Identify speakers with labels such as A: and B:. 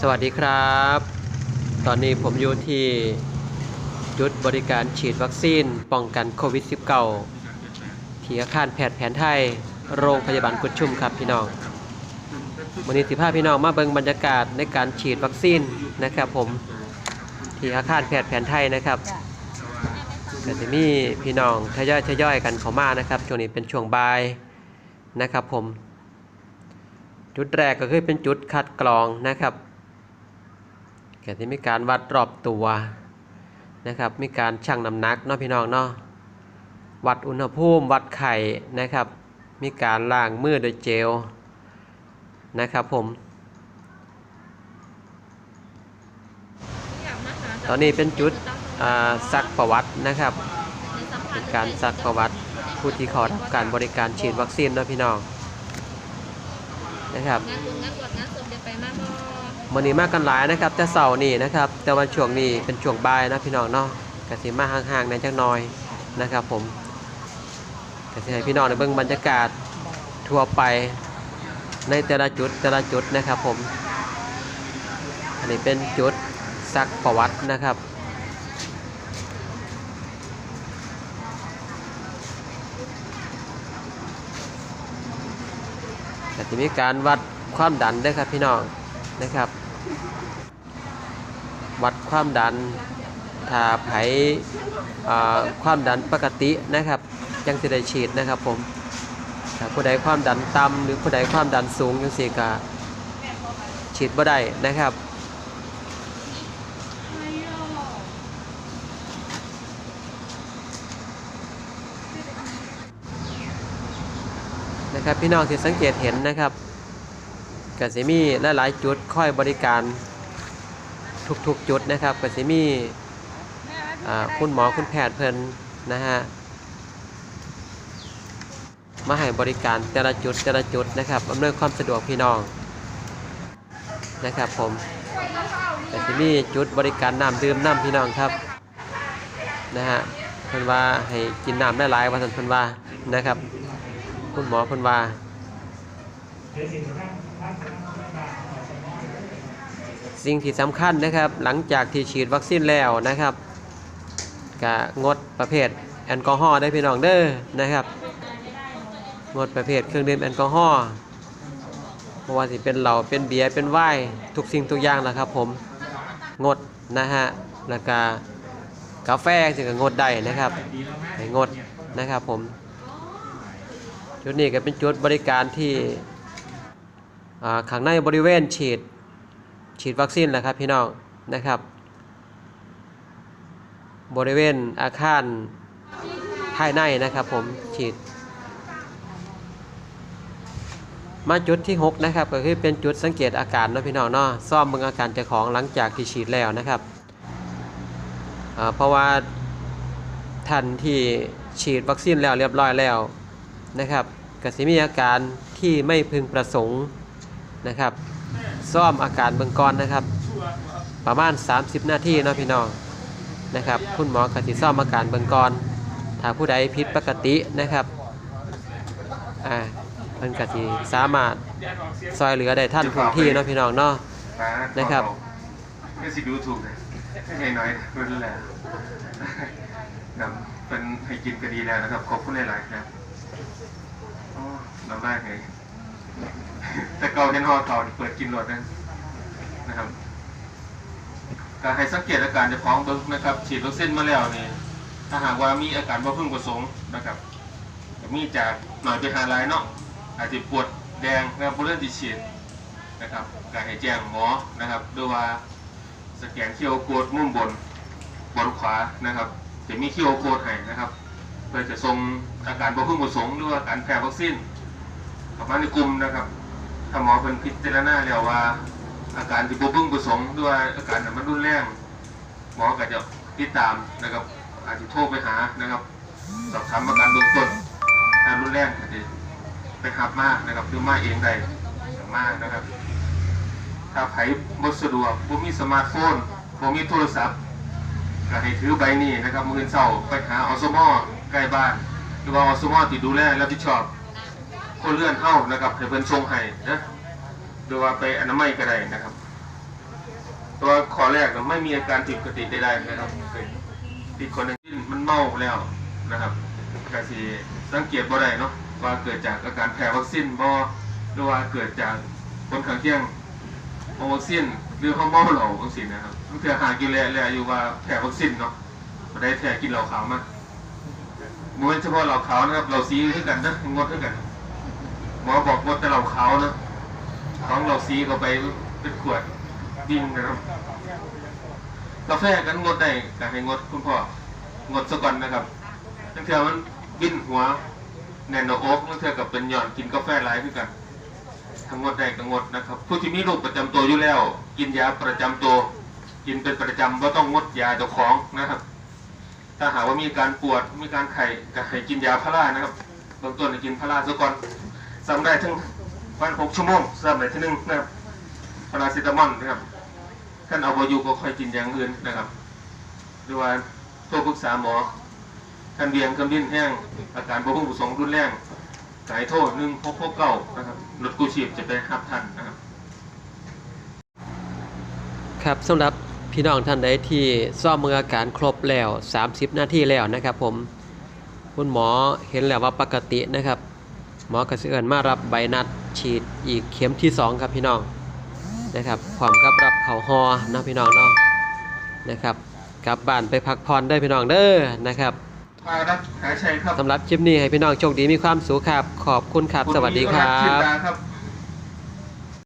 A: สวัสดีครับ ตอนนี้ผมอยู่ที่จุดบริการฉีดวัคซีนป้องกันโควิด -19 ที่อาคารแพทย์แผนไทย โรงพยาบาลกุดชุมครับพี่น้องวันนี้สิพาพี่น้องมาเบิ่งบรรยากาศในการฉีดวัคซีนนะครับ ผมที่อาคารแพทย์แผนไทยนะครับก็จะมีพี่น้องทยอยทยอยกันเข้ามานะครับช่วงนี้เป็นช่วงบ่ายนะครับผม จุดแรกก็คือเป็นจุดคัดกรองนะครับ ก็ที่มีการวัดรอบตัวนะครับ มีการชั่งน้ำหนักเนาะพี่น้องเนาะ วัดอุณหภูมิ วัดไข่นะครับ มีการล้างมือโดยเจลนะครับผม ตอนนี้เป็นจุดซักประวัตินะครับ เป็นการซักประวัติผู้ที่ขอรับการบริการฉีดวัคซีนนะพี่น้องนะครับ
B: มาบ่
A: มื่อนี้มากันหลายนะครับ แต่เสาร์นี่นะครับ แต่วันช่วงนี้เป็นช่วงบ่ายนะพี่น้องเนาะกสิมาห่างๆในจักน่อยนะครับ ผมกสิให้พี่น้องในเบื้องบรรยากาศทั่วไปในแต่ละจุดแต่ละจุดนะครับ ผม อันนี้เป็นจุดซักประวัตินะครับก็จะมีการวัดความดันด้วยครับพี่น้องนะครับ วัดความดันถ้าไผความดันปกตินะครับจังสิได้ฉีดนะครับผมถ้าผู้ใดความดันต่ำหรือผู้ใดความดันสูงจังสิก็ฉีดบ่ได้นะครับนะครับพี่น้องที่สังเกตเห็นนะครับ ก็จะมีหลายๆจุดค่อยบริการทุกๆจุดนะครับก็จะมีคุณหมอคุณแพทย์เพิ่นนะฮะมาให้บริการแต่ละจุดแต่ละจุดนะครับอำนวยความสะดวกพี่น้องนะครับผมก็จะมีจุดบริการน้ำดื่มน้ำพี่น้องครับนะฮะเพิ่นว่าให้กินน้ำได้หลายวันเพิ่นว่านะครับ คุณหมอเพิ่นว่า สิ่งที่สำคัญนะครับ หลังจากที่ฉีดวัคซีนแล้วนะครับก็งดประเภทแอลกอฮอล์ได้พี่น้องเด้อนะครับ งดประเภทเครื่องดื่มแอลกอฮอล์เพราะว่าสิเป็นเหล้าเป็นเบียร์เป็นไวน์ทุกสิ่งทุกอย่างแหละครับ ผมงดนะฮะแล้วก็กาแฟสิก็งดได้นะครับให้งดนะครับผมจุดนี้ก็เป็นจุดบริการที่ ข้างในบริเวณฉีดฉีดวัคซีนแหละครับพี่น้องนะครับ บริเวณอาคารภายในนะครับผมฉีด มาจุดที่ 6 นะครับ ก็คือเป็นจุดสังเกตอาการนะพี่น้องเนาะซ่อมเบิ่งอาการเจ้าของหลังจากที่ฉีดแล้วนะครับเพราะว่าท่านที่ฉีดวัคซีนแล้วเรียบร้อยแล้วนะครับก็สิมีอาการที่ไม่พึงประสงค์ นะครับซ่อมอาการเบื้องก่อนนะครับ ประมาณ 30 นาทีเนาะพี่น้องนะครับ คุณหมอกสิซ่อมอาการเบื้องก่อนถ้าผู้ใดผิดปกตินะครับอ่าเพิ่นกสิสามารถซอยเหลือได้ท่านพื้นที่เนาะพี่น้องเนาะนะครับ
C: ก็สิดูถูกเลยให้น้อยเพิ่นแหละครับเป็นให้กินก็ดีแล้วนะครับขอบคุณหลายๆครับอ๋อน้ำได้ไง แต่เก่าเห็นห่อเก่าเปิดกินรถนะนะครับการให้สังเกตอาการจะคล้องเบิ้งนะครับฉีดวัคซีนมาแล้วนี่ถ้าหากว่ามีอาการว่าพึ่งประสงค์นะครับมีจากหน่อยไปหาลายเนาะอาจจะปวดแดงนะครับเรื่องที่ฉีดนะครับการให้แจ้งหมอนะครับด้วยว่าสแกนคิวโคดมุมบนบนขวานะครับจะมีคิวโคดให้นะครับเพื่อจะทรงอาการบ่พึงประสงค์หรือว่าการแพ้วัคซีน เข้ามาในกลุ่มนะครับถ้าหมอเป็นพิจารณาแล้วว่า อาการที่บ่พึงประสงค์หรือว่าอาการมันรุนแรงหมอก็จะติดตามนะครับ อาจจะโทรไปหานะครับ สอบถามอาการเบื้องต้นถ้ารุนแรงอาจจะไปหับมานะครับหรือมาเองได้มากนะครับ ถ้าไผบ่สะดวกบ่มีสมาร์ทโฟนบ่มีโทรศัพท์ก็ให้ถือใบนี้นะครับมื้ออนเช้าไปหาอสมใกล้บ้าน หรือว่าอสมที่ดูแลรับผิดชอบ คนเลื่อนเฮานะครับให้เพิ่นส่งให้นะหรือว่าไปอนามัยก็ได้นะครับ ตัวขอแรกไม่มีอาการผิดปกติใดๆนะครับอีกคนหนึงที่มันเมาแล้วนะครับก็สิสังเกตบ่ได้เนาะว่าเกิดจากอาการแพ้วัคซีนบ่หรือว่าเกิดจากผลข้างเคียงของวัคซีนหรือเขาเมาเหล้าจังซี่นะครับมันคือหากินแล้วแล้วอยู่ว่าแพ้วัคซีนเนาะบ่ได้แพ้กินเหล้าขาวมาบ่แม่นเฉพาะเหล้าขาวนะครับเหล้าสีคือกันนะงดคือกัน หมอบอกงดแต่เหล้าขานะของเหล้าสีเข้าไปเป็นขวดดิ่งนะครับกาแฟกันงดได้แต่ให้งดคุณพ่องดซะก่อนนะครับตั้งแต่มันวิ่นหัวแน่นหน้าอกตั้งแต่กับเป็นหย่อนกินกาแฟหลายขึ้นกันทั้งงดได้ก็งดนะครับ ผู้ที่มีโรคประจำตัวอยู่แล้ว กินยาประจำตัว กินเป็นประจำว่าต้องงดยาเจ้าของนะครับ ถ้าหากว่ามีการปวดมีการไข้ก็ให้กินยาพารานะครับเบื้องต้นกินพาราซะก่อน สำได้ถึงวันหกชั่วโมงสำได้ที่หนึ่งนะครับพาราเซตามอลนะครับท่านเอาบอยู่ก็ค่อยกินอย่างอื่นนะครับหรือว่าโทรปรึกษาหมอท่านเบียงคำดิ้นแห้งอาการบวมประสงรุนแรงสายโทษหนึ่งพกพกเก้านะครับรถกู้ชีพจะไปรับท่านนะครับ
A: ครับสำหรับพี่น้องท่านใดที่ซ่อมมืออาการครบแล้ว 30 นาทีแล้วนะครับผมคุณหมอเห็นแล้วว่าปกตินะครับ หมอก็สิเอินมารับใบนัดฉีดอีกเข็มที่ 2 ครับพี่น้องนะครับพร้อมกับรับเขาฮอนะพี่น้องเนาะนะครับกลับบ้านไปพักผ่อนได้พี่น้องเด้อนะครับ
C: มารับหาชัยครับ
A: สำหรับคลิปนี้ให้พี่น้องโชคดีมีความสุขครับขอบคุณครับสวัสดีครั
C: ชิน
A: บ
C: ดาครับ